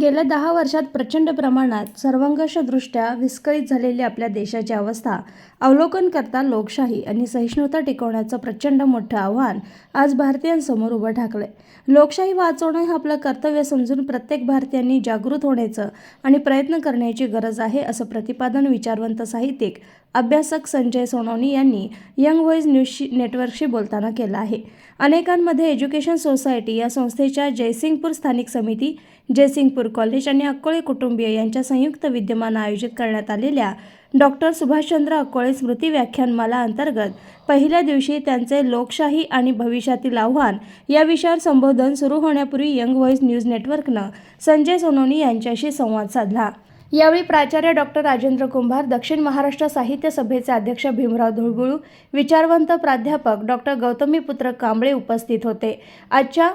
गेल्या दहा वर्षात प्रचंड प्रमाणात सर्वंकषदृष्ट्या विस्कळीत झालेली आपल्या देशाची अवस्था अवलोकन करता लोकशाही आणि सहिष्णुता टिकवण्याचं प्रचंड मोठं आव्हान आज भारतीयांसमोर उभं ठाकलं आहे लोकशाही वाचवणं हे आपलं कर्तव्य समजून प्रत्येक भारतीयांनी जागृत होण्याचं आणि प्रयत्न करण्याची गरज आहे असं प्रतिपादन विचारवंत साहित्यिक अभ्यासक संजय सोनवणी यांनी यंग व्हॉईज न्यूजशी नेटवर्कशी बोलताना केला आहे. अनेकांमध्ये एज्युकेशन सोसायटी या संस्थेच्या जयसिंगपूर स्थानिक समिती जयसिंगपूर कॉलेज आणि अक्कोळे कुटुंबीय यांच्या संयुक्त विद्यमान आयोजित करण्यात आलेल्या डॉक्टर सुभाषचंद्र अक्कोळे स्मृती व्याख्यानमाला अंतर्गत पहिल्या दिवशी त्यांचे लोकशाही आणि भविष्यातील आव्हान या विषयावर संबोधन सुरू होण्यापूर्वी यंग व्हॉईज न्यूज नेटवर्कनं संजय सोनवणी यांच्याशी संवाद साधला. यावेळी प्राचार्य डॉक्टर राजेंद्र कुंभार दक्षिण महाराष्ट्र साहित्य सभेचे अध्यक्ष भीमराव धुळगुळू विचारवंत प्राध्यापक डॉक्टर गौतमीपुत्र कांबळे उपस्थित होते. आजच्या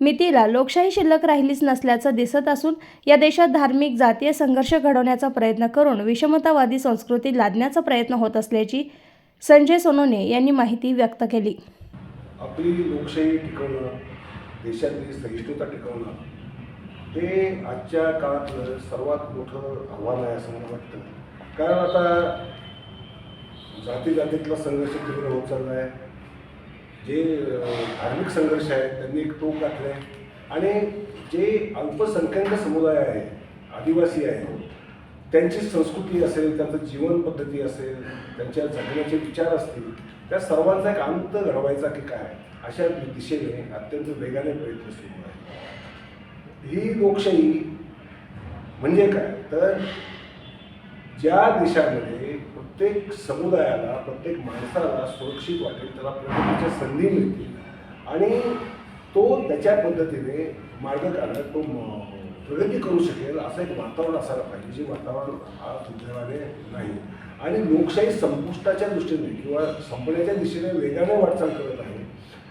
मितीला लोकशाही शिल्लक राहिलीच नसल्याचं दिसत असून या देशात धार्मिक जातीय संघर्ष घडवण्याचा प्रयत्न करून विषमतावादी संस्कृती लादण्याचा प्रयत्न होत असल्याची संजय सोनोने यांनी माहिती व्यक्त केली. आपली लोकशाही टिकवणं देशातली सहिष्णुता टिकवणं हे आजच्या काळातलं सर्वात मोठं आव्हान आहे असं मला वाटतं. कारण आता जाती जातीतला संघर्ष तीव्र होत चालला आहे. जे धार्मिक संघर्ष आहेत त्यांनी एक टोक घातलं आहे. आणि जे अल्पसंख्याक समुदाय आहे आदिवासी आहे त्यांची संस्कृती असेल त्यांचं जीवन पद्धती असेल त्यांच्या जगण्याचे विचार असतील त्या सर्वांचा एक अंत घडवायचा की काय? अशा दिशेने अत्यंत वेगाने प्रयत्न सुरू आहे ही लोकशाही म्हणजे काय? तर ज्या देशामध्ये प्रत्येक समुदायाला प्रत्येक माणसाला सुरक्षित वाटेल त्याला प्रगतीच्या संधी मिळतील आणि तो त्याच्या पद्धतीने मार्ग काढत तो प्रगती करू शकेल असं एक वातावरण असायला पाहिजे जे वातावरण हा दुर्दैवाने नाही. आणि लोकशाही संपुष्टाच्या दृष्टीने किंवा संपण्याच्या दिशेने वेगाने वाटचाल करत आहे.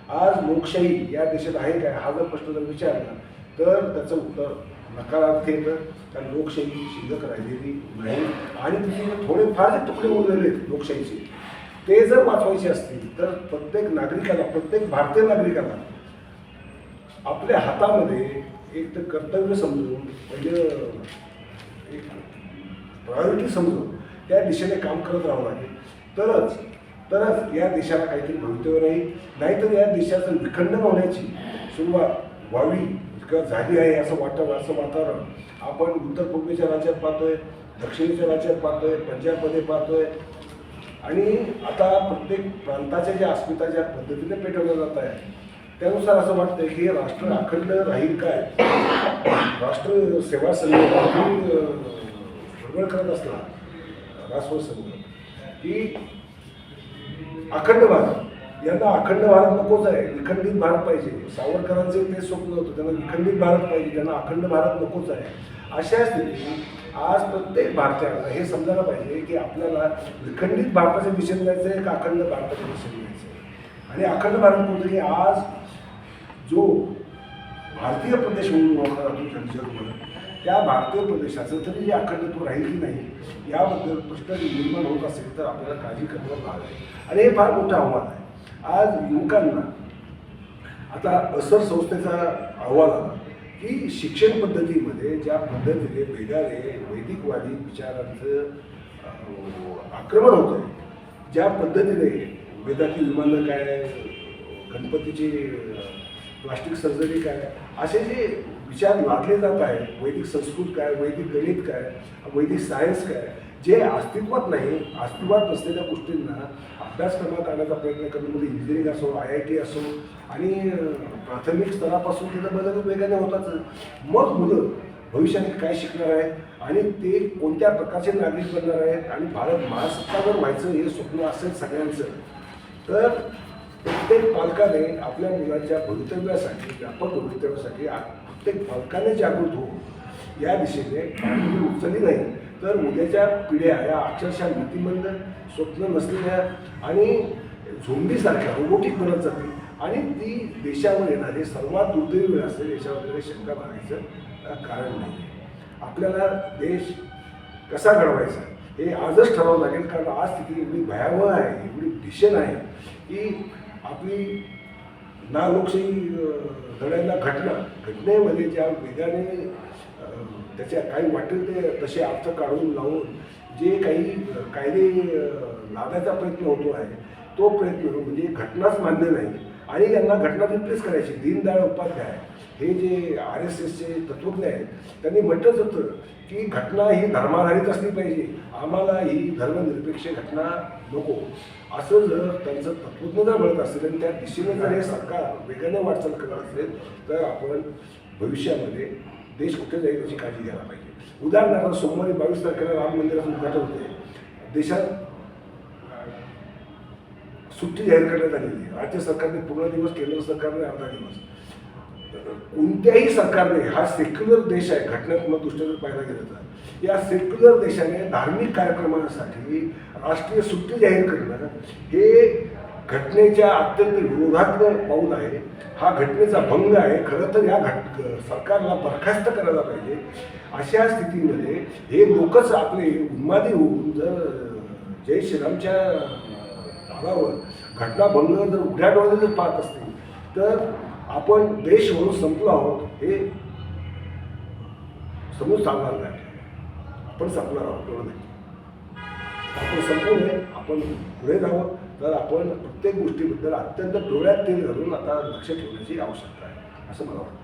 आज लोकशाही या देशात आहे काय? हा जर प्रश्न जर विचारला तर त्याचं उत्तर नकारार्थ येतं. कारण लोकशाही शिल्लक राहिलेली नाही. आणि तिथे थोडे फार जे तुकडे उरलेले आहेत लोकशाहीचे. ते जर वाचवायचे असतील तर प्रत्येक नागरिकाला प्रत्येक भारतीय नागरिकाला आपल्या हातामध्ये एक तर कर्तव्य समजून म्हणजे एक प्रायोरिटी समजून त्या दिशेने काम करत राहावं लागेल. तरच तरच या देशाला काहीतरी भवितव्य राहील. नाहीतर या देशाचं विखंडन होण्याची सुरुवात व्हावी. किंवा झाली आहे असं वाटतं असं वातावरण. आपण उत्तर पूर्वेच्या राज्यात पाहतोय दक्षिणेच्या राज्यात पाहतोय पंजाबमध्ये पाहतोय. आणि आता प्रत्येक प्रांताच्या ज्या अस्मिता ज्या पद्धतीने पेटवल्या जात आहे त्यानुसार असं वाटतंय की हे राष्ट्र अखंड राहील काय? राष्ट्र सेवा संघ ही, करत असला राष्ट्र संघ की अखंड भारत यांना अखंड भारत नकोच आहे. विखंडित भारत पाहिजे. सावरकरांचे ते स्वप्न होतं. त्यांना विखंडित भारत पाहिजे. त्यांना अखंड भारत नकोच आहे. अशा स्थितीत आज प्रत्येक भारतीयाला हे समजायला पाहिजे की आपल्याला विखंडित भारताचं दिशेने जायचं आहे का अखंड भारताच्या दिशेने जायचं आहे? आणि अखंड भारत म्हणतो की आज जो भारतीय प्रदेश म्हणून ओळखला जातो जगभर त्या भारतीय प्रदेशाचं तरी जे अखंडत्व राहील की नाही याबद्दल प्रश्न निर्माण होत असेल तर आपल्याला काळजी करणं भाग आहे. आणि हे फार मोठं आव्हान आहे. आज युवकांना आता असर संस्थेचा अहवाल आला की शिक्षण पद्धतीमध्ये ज्या पद्धतीने भेगारे वैदिकवादी विचारांचं आक्रमण होतं आहे ज्या पद्धतीने वेदातील विमानं काय गणपतीची प्लास्टिक सर्जरी काय असे जे विचार लादले जात आहेत वैदिक संस्कृत काय वैदिक गणित काय वैदिक सायन्स काय जे अस्तित्वात नाही अस्तित्वात नसलेल्या गोष्टींना अभ्यासक्रमात आणण्याचा प्रयत्न करणं म्हणजे इंजिनिअरिंग असो आय आय टी असो आणि प्राथमिक स्तरापासून तिथं बदल वेगाने होताच. मग मुलं भविष्यात काय शिकणार आहेत आणि ते कोणत्या प्रकारचे नागरिक बनणार आहेत आणि भारत महासत्तावर व्हायचं हे स्वप्न असेल सगळ्यांचं. तर प्रत्येक पालकाने आपल्या मुलाच्या भवितव्यासाठी व्यापक भवितव्यासाठी आ- प्रत्येक पालकाने जागृत होऊन या दिशेने उचलली नाही. तर उद्याच्या पिढ्या या अक्षरशः नीतिमंद स्वप्न नसलेल्या आणि झोंबीसारख्या रोबोटिक बनत जाते आणि ती देशावर येणारे सर्वात दुर्दैवी वेळ असेल याच्यावर शंका मारायचं कारण नाही. आपल्याला देश कसा घडवायचा हे आजच ठरावं लागेल कारण आज स्थिती एवढी भयावह आहे एवढी भीषण आहे की आपली ना लोकशाही लढायला घटना घटनेमध्ये ज्या वेगाने त्याच्या काही वाटेल ते तसे अर्थ काढून लावून जे काही कायदे लादायचा प्रयत्न होतो आहे तो प्रयत्न म्हणजे घटनाच मान्य नाही. आणि यांना घटना रिप्लेस करायची दीनदयाळ उपाध्याय. हे जे आर एस एसचे तत्वज्ञ आहेत त्यांनी म्हटलंच होतं की घटना ही धर्माधारित असली पाहिजे. आम्हाला ही धर्मनिरपेक्ष घटना नको. असं जर त्यांचं तत्वज्ञ जर म्हणत असेल आणि त्या दिशेने जर हे सरकार वेगाने वाटचाल करत असेल तर आपण भविष्यामध्ये देश कुठे जाईल याची काळजी घ्यायला पाहिजे. उदाहरणार्थ सोमवारी बावीस तारखेला राम मंदिराचं उद्घाटन होते देशात सुट्टी जाहीर करण्यात आलेली आहे. राज्य सरकारने पूर्ण दिवस केंद्र सरकारने अर्धा दिवस. कोणत्याही सरकारने हा सेक्युलर देश आहे घटनात्मक दृष्ट्या जर पाहायला गेलं तर. या सेक्युलर देशाने धार्मिक कार्यक्रमासाठी राष्ट्रीय सुट्टी जाहीर करणं हे घटनेच्या अत्यंत विरोधातलं पाऊल आहे. हा घटनेचा भंग आहे. खरं तर या घट सरकारला बरखास्त करायला पाहिजे. अशा स्थितीमध्ये हे लोकच आपले उन्मादी होऊन जर जय श्रीरामच्या भागावर घटनाभंग जर उघड्या डोळ्याने जर पाहत असतील तर आपण देश म्हणून संपलो आहोत हे समजून सांगणार नाही. आपण संपणार आहोत एवढं नाही. आपण संपू नये आपण पुढे जावं. तर आपण प्रत्येक गोष्टीबद्दल अत्यंत डोळ्यात तेल घालून आता लक्ष ठेवण्याची आवश्यकता आहे असं मला वाटतं.